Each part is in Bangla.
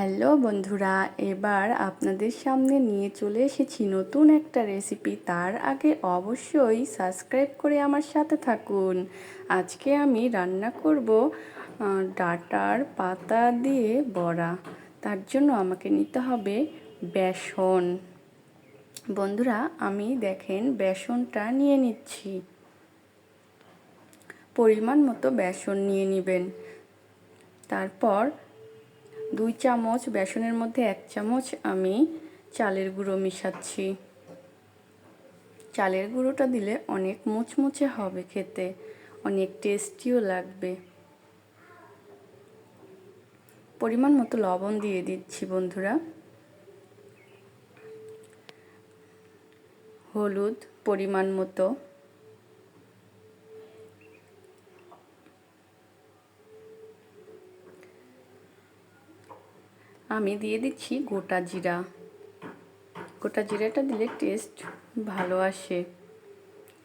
হ্যালো বন্ধুরা, এবার আপনাদের সামনে নিয়ে চলে এসেছি নতুন একটা রেসিপি তার আগে অবশ্যই সাবস্ক্রাইব করে আমার সাথে থাকুন। আজকে আমি রান্না করব ডাটার পাতা দিয়ে বড়া। তার জন্য আমাকে নিতে হবে বেসন। বন্ধুরা, আমি দেখেন বেসনটা নিয়ে নিচ্ছি। পরিমাণ মতো বেসন নিয়ে নেবেন। তারপর দুই চামচ, বেসনের মধ্যে এক চামচ আমি চালের গুঁড়ো মিশাচ্ছি। চালের গুঁড়োটা দিলে অনেক মুচমুচে হবে খেতে, অনেক টেস্টিও লাগবে। পরিমাণ মতো লবণ দিয়ে দিচ্ছি বন্ধুরা। হলুদ পরিমাণ মতো। আমি দিয়ে দিচ্ছি গোটা জিরা। গোটা জিরাটা দিলে টেস্ট ভালো আসে।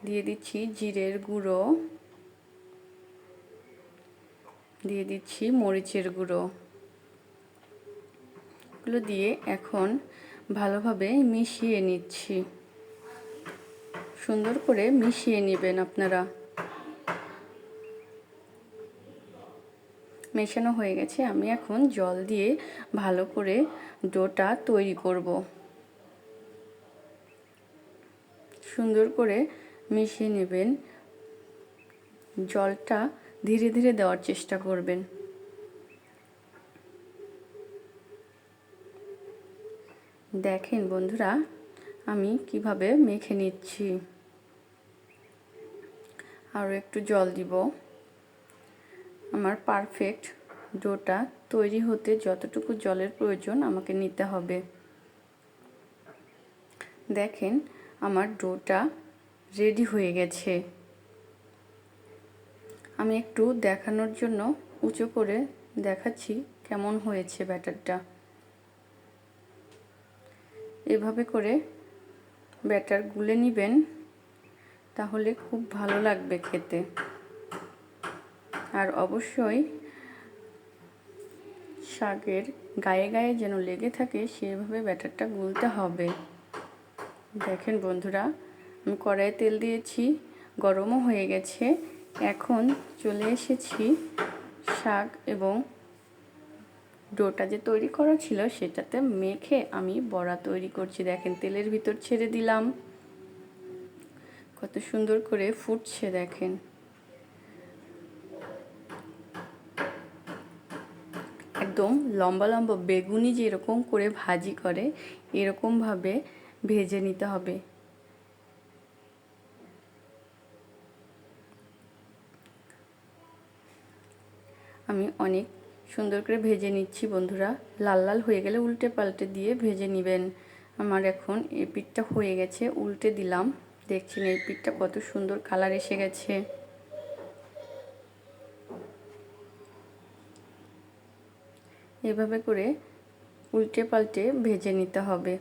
দিয়ে দিচ্ছি জিরের গুঁড়ো। দিয়ে দিচ্ছি মরিচের গুঁড়ো। এগুলো দিয়ে এখন ভালোভাবে মিশিয়ে নিচ্ছি। সুন্দর করে মিশিয়ে নেবেন আপনারা। মেশানো হয়ে গেছে, আমি এখন জল দিয়ে ভালো করে ডোটা তৈরি করব। সুন্দর করে মিশিয়ে নেবেন। জলটা ধীরে ধীরে দেওয়ার চেষ্টা করবেন। দেখেন বন্ধুরা, আমি কীভাবে মেখে নিচ্ছি। আরও একটু জল দিব। আমার পারফেক্ট ডোটা তৈরি হতে যতটুকু জলের প্রয়োজন আমাকে নিতে হবে। দেখেন, আমার ডোটা রেডি হয়ে গেছে। আমি একটু দেখানোর জন্য উঁচু করে দেখাচ্ছি কেমন হয়েছে ব্যাটারটা। এভাবে করে ব্যাটার গুলে নেবেন, তাহলে খুব ভালো লাগবে খেতে। আর অবশ্যই শাকের গায়ে গায়ে যেন লেগে থাকে, সেভাবে ব্যাটারটা গুলতে হবে। দেখেন বন্ধুরা, আমি কড়াইয়ে তেল দিয়েছি, গরমও হয়ে গেছে। এখন চলে এসেছি শাক এবং ডোটা যে তৈরি করা ছিল, সেটাতে মেখে আমি বড়া তৈরি করছি। দেখেন, তেলের ভিতর ছেড়ে দিলাম। কত সুন্দর করে ফুটছে, দেখেন। একদম লম্বা লম্বা বেগুনি যেরকম করে ভাজি করে, এরকমভাবে ভেজে নিতে হবে। আমি অনেক সুন্দর করে ভেজে নিচ্ছি বন্ধুরা। লাল লাল হয়ে গেলে উল্টে পাল্টে দিয়ে ভেজে নেবেন। আমার এখন এই পিঠটা হয়ে গেছে, উল্টে দিলাম। দেখছেন এই পিঠটা কত সুন্দর কালার এসে গেছে। এভাবে করে উল্টে পাল্টে ভেজে নিতে হবে।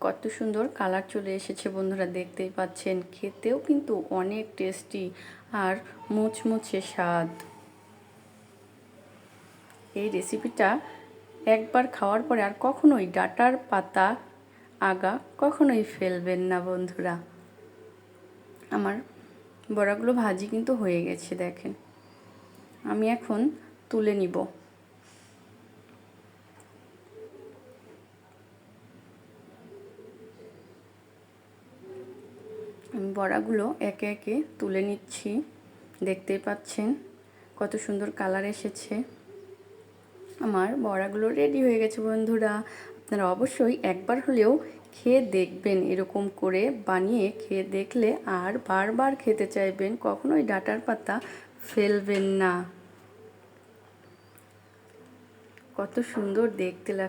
কত সুন্দর কালার চলে এসেছে বন্ধুরা, দেখতেই পাচ্ছেন। খেতেও কিন্তু অনেক টেস্টি আর মুচমুচে স্বাদ। এই রেসিপিটা একবার খাওয়ার পরে আর কখনোই ডাটার পাতা আগা কখনোই ফেলবেন না বন্ধুরা। আমার বড়াগুলো ভাজি কিন্তু হয়ে গেছে, দেখেন। আমি এখন তুলে নিব। বড়াগুলো একে একে তুলে নিচ্ছি। দেখতেই পাচ্ছেন কত সুন্দর কালার এসেছে। আমার বড়াগুলো রেডি হয়ে গেছে বন্ধুরা। আপনারা অবশ্যই একবার হলেও খেয়ে দেখবেন, এরকম করে বানিয়ে খেয়ে দেখলে আর বারবার খেতে চাইবেন। কখনোই ডাটার পাতা ফেলবেন না। কত সুন্দর দেখতে লাগ